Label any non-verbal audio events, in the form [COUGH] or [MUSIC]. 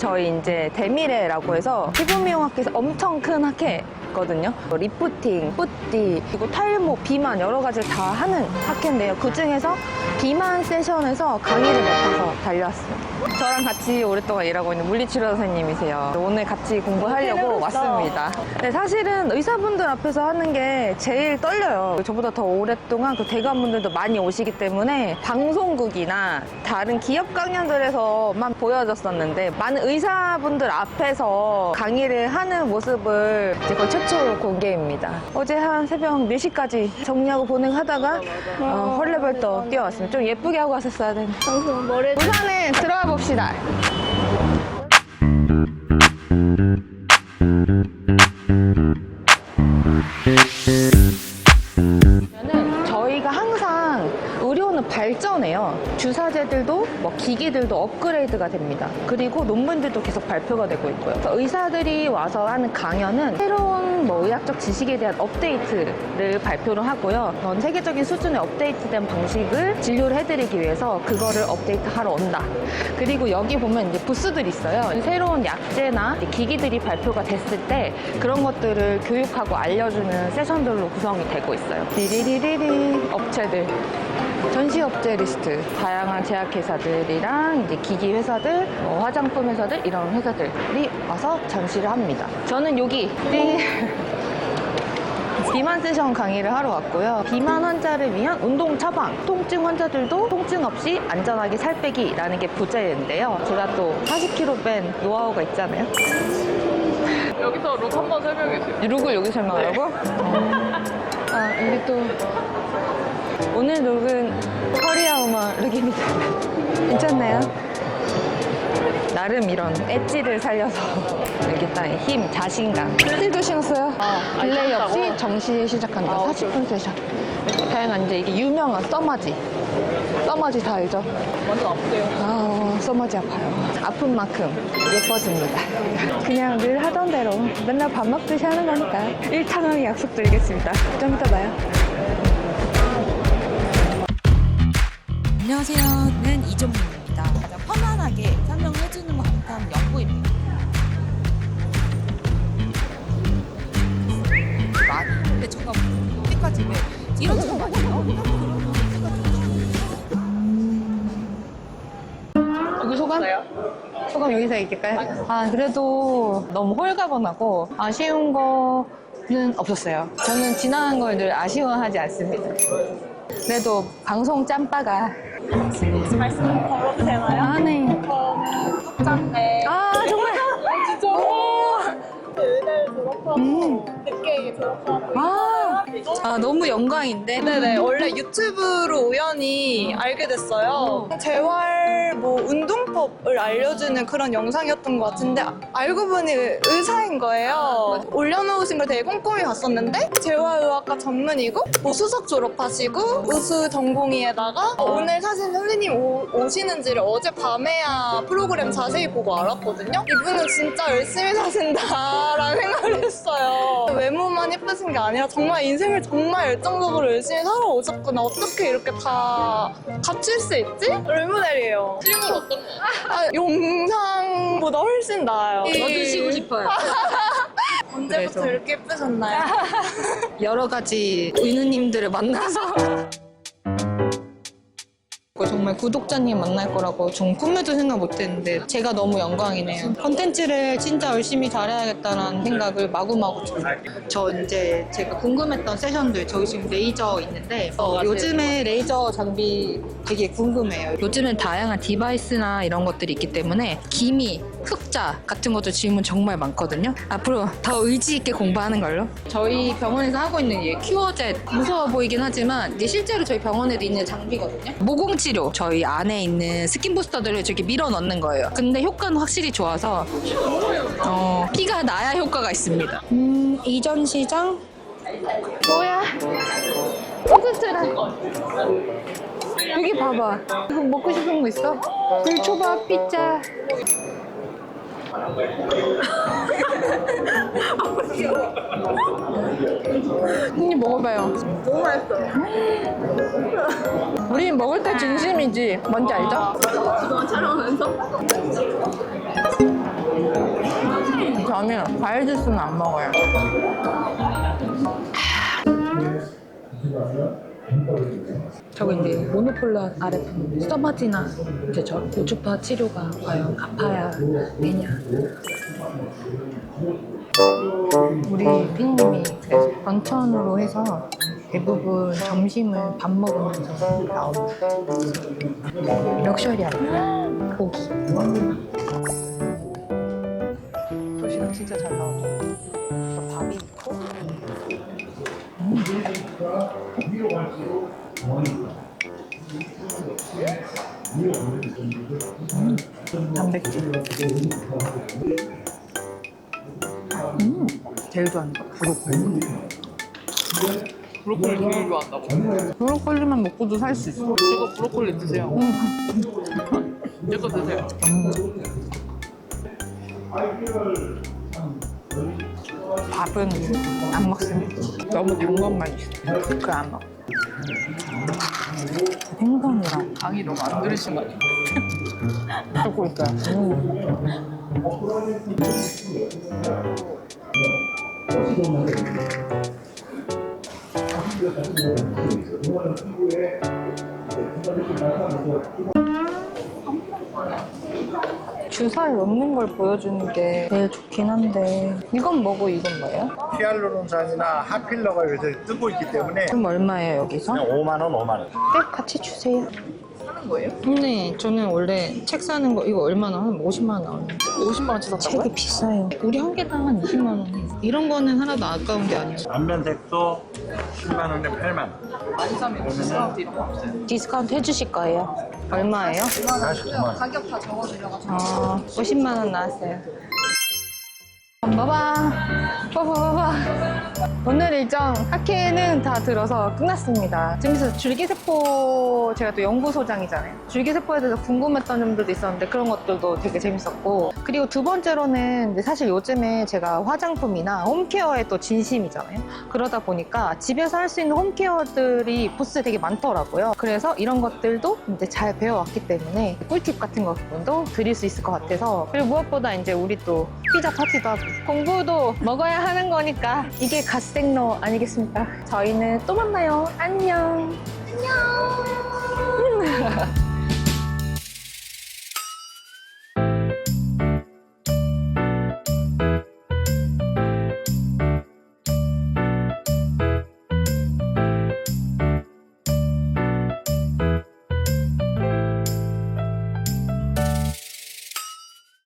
저희 이제 데미레라고 해서 피부 미용 학회에서 엄청 큰 학회거든요. 뭐 리프팅, 뿌띠, 그리고 탈모, 비만 여러 가지를 다 하는 학회인데요. 그 중에서 비만 세션에서 강의를 맡아서 달려왔어요. 저랑 같이 오랫동안 일하고 있는 물리치료 선생님이세요. 오늘 같이 공부하려고 왔습니다. 네, 사실은 의사분들 앞에서 하는 게 제일 떨려요. 저보다 더 오랫동안 그 대관분들도 많이 오시기 때문에 방송국이나 다른 기업 강연들에서만 보여졌었는데 많은 의사분들 앞에서 강의를 하는 모습을 이제 거의 최초 공개입니다. 어제 한 새벽 4시까지 정리하고 보능하다가 어, 헐레벌떡 뛰어왔습니다. 좀 예쁘게 하고 왔었어야 되는데. 방송 머리 우선은 들어가 봅시다. 기기들도 업그레이드가 됩니다. 그리고 논문들도 계속 발표가 되고 있고요. 의사들이 와서 하는 강연은 새로운 뭐 의학적 지식에 대한 업데이트를 발표를 하고요. 전 세계적인 수준의 업데이트된 방식을 진료를 해드리기 위해서 그거를 업데이트하러 온다. 그리고 여기 보면 이제 부스들이 있어요. 새로운 약제나 기기들이 발표가 됐을 때 그런 것들을 교육하고 알려주는 세션들로 구성이 되고 있어요. 디리리리리 업체들. 전시업체 리스트, 다양한 제약회사들 이랑 이제 기기 회사들, 뭐 화장품 회사들 이런 회사들이 와서 전시를 합니다. 저는 여기 띵. [LAUGHS] 비만 세션 강의를 하러 왔고요. 비만 환자를 위한 운동 처방, 통증 환자들도 통증 없이 안전하게 살 빼기라는 게 부제인데요. 제가 또 40kg 뺀 노하우가 있잖아요. 여기서 룩 한번 설명해 주세요. 룩을 여기 설명하라고? 아, 이게 또 오늘 룩은 커리어 우먼 룩입니다. 괜찮나요? 나름 이런 엣지를 살려서 [LAUGHS] 이렇게 딱 힘, 자신감. 힐도 신었어요. 딜레이 없이 정시 시작한다. 40분 세션. 다양한 이제 이게 유명한 써마지. 써마지 다 알죠? 완전 아프대요. 아, 써마지 아파요. 아픈 만큼 예뻐집니다. 그냥 늘 하던 대로 맨날 밥 먹듯이 하는 거니까 일창하게 약속드리겠습니다. 좀 이따 봐요. 안녕하세요. 는 이종민입니다. 가장 편안하게 설명해주는 것 같은 연구입니다. 많이. 근데 제가 여기까지 왜 이런 거 많이요? 여기 소감? 소감 여기서 얘기할까요? 아, 그래도 너무 홀가분하고 아쉬운 거는 없었어요. 저는 지나간 걸 늘 아쉬워하지 않습니다. 그래도 방송 짬바가 말씀 걸어도 되나요? 아, 네. 저는 구독자인데 아, 정말. 진짜 의대를 졸업하고 음. 늦게 졸업하고 아, 아, 너무 영광인데. 네네 원래 유튜브로 우연히 알게 됐어요. 재활 뭐 운동법을 알려주는 그런 영상이었던 것 같은데 아- 알고 보니 의사인 거예요. 올려놓으신 걸 되게 꼼꼼히 봤었는데 재활의학과 전문이고 뭐 수석 졸업하시고 우수 전공의에다가 오늘 사실 선생님 오, 오시는지를 어제 밤에야 프로그램 자세히 보고 알았거든요. 이분은 진짜 열심히 사신다라는 [LAUGHS] 생각을 했어요. 외모만 예쁘신 게 아니라 정말 인생 을 정말 열정적으로 열심히 살아오셨구나 어떻게 이렇게 다 갖출 수 있지? 롤모델이에요 실물 어떤 거? 아, 영상보다 훨씬 나아요 저도 쉬고 싶어요. [LAUGHS] 언제부터 그래서. 이렇게 예쁘셨나요? 여러 가지 의느님들을 만나서 [LAUGHS] 정말 구독자님 만날 거라고 전 꿈에도 생각 못했는데 제가 너무 영광이네요. 컨텐츠를 진짜 열심히 잘해야겠다는 생각을 마구마구 들어요. 저 이제 제가 궁금했던 세션들 저기 지금 레이저 있는데 어, 요즘에 레이저 장비 되게 궁금해요. 요즘엔 다양한 디바이스나 이런 것들이 있기 때문에 기미, 흑자 같은 것도 질문 정말 많거든요. 앞으로 더 의지 있게 공부하는 걸로. 저희 병원에서 하고 있는 이 큐어젯 무서워 보이긴 하지만 이제 실제로 저희 병원에도 있는 장비거든요. 모공 치료 저희 안에 있는 스킨 부스터들을 저렇게 밀어 넣는 거예요. 근데 효과는 확실히 좋아서 어, 피가 나야 효과가 있습니다. 음, 이전 시장 뭐야? 포크스라 여기 봐봐. 이거 먹고 싶은 거 있어? 불초밥 피자. [LAUGHS] 한입 먹어봐요. 너무 맛있어요 우리 먹을 때 진심이지. 뭔지 알죠? 그동안 촬영하면서 저는 과일 주스는 안 먹어요. 저거 이제 모노폴라 RF 스토마티나 이제 저 고주파 치료가 과연 아파야 되냐. 우리 피디님이 그래서 번천으로 해서 대부분 점심을 밥 먹으면서 나오는 럭셔리한 고기. 도시락 진짜 잘 나오죠. 또 밥이 있고. 음, 단백질. 음, 제일 좋아하는 거 브로콜리. 브로콜리 되게 좋아한다고. 브로콜리만 먹고도 살 수 있어. 이거 브로콜리 드세요. 내거 드세요. 밥은 안 먹습니다. 너무 단 것만 있어. 그거 안 먹어. 생선이랑 당이 너무 안 들으신 거 아니에요? 먹고 있어요. 음. 주사에 넣는 걸 보여주는 게 제일 좋긴 한데 이건 뭐고 이건 뭐예요? 히알루론산이나 하필러가 요새 뜨고 있기 때문에 그럼 얼마예요 여기서? 그냥 5만 원, 5만 원. 네 같이 주세요 하는 거예요? 네 저는 원래 책 사는 거 이거 얼마나 한 50만 원 나오는데 50만 원치 샀다고요? 책이 비싸요 우리 한 개당 한 20만 원 이런 거는 하나도 아까운 게 아니에요 안면색도 10만 원에 8만 원. 많이 사면 디스카운트 이런 거 없어요? 디스카운트 해주실 거예요? 얼마예요? 49만 원. 아, 50만 원 나왔어요. 봐봐, 봐봐. 오늘 일정 학회는 다 들어서 끝났습니다. 지금서 줄기세포, 제가 또 연구소장이잖아요. 줄기세포에 대해서 궁금했던 점들도 있었는데 그런 것들도 되게 재밌었고. 그리고 두 번째로는 사실 요즘에 제가 화장품이나 홈케어에 또 진심이잖아요. 그러다 보니까 집에서 할 수 있는 홈케어들이 부스에 되게 많더라고요. 그래서 이런 것들도 이제 잘 배워왔기 때문에 꿀팁 같은 것도 드릴 수 있을 것 같아서 그리고 무엇보다 이제 우리 또 피자 파티도 하고 공부도 먹어야 하는 거니까 이게 갓생로 아니겠습니까? 저희는 또 만나요. 안녕. 안녕. [LAUGHS]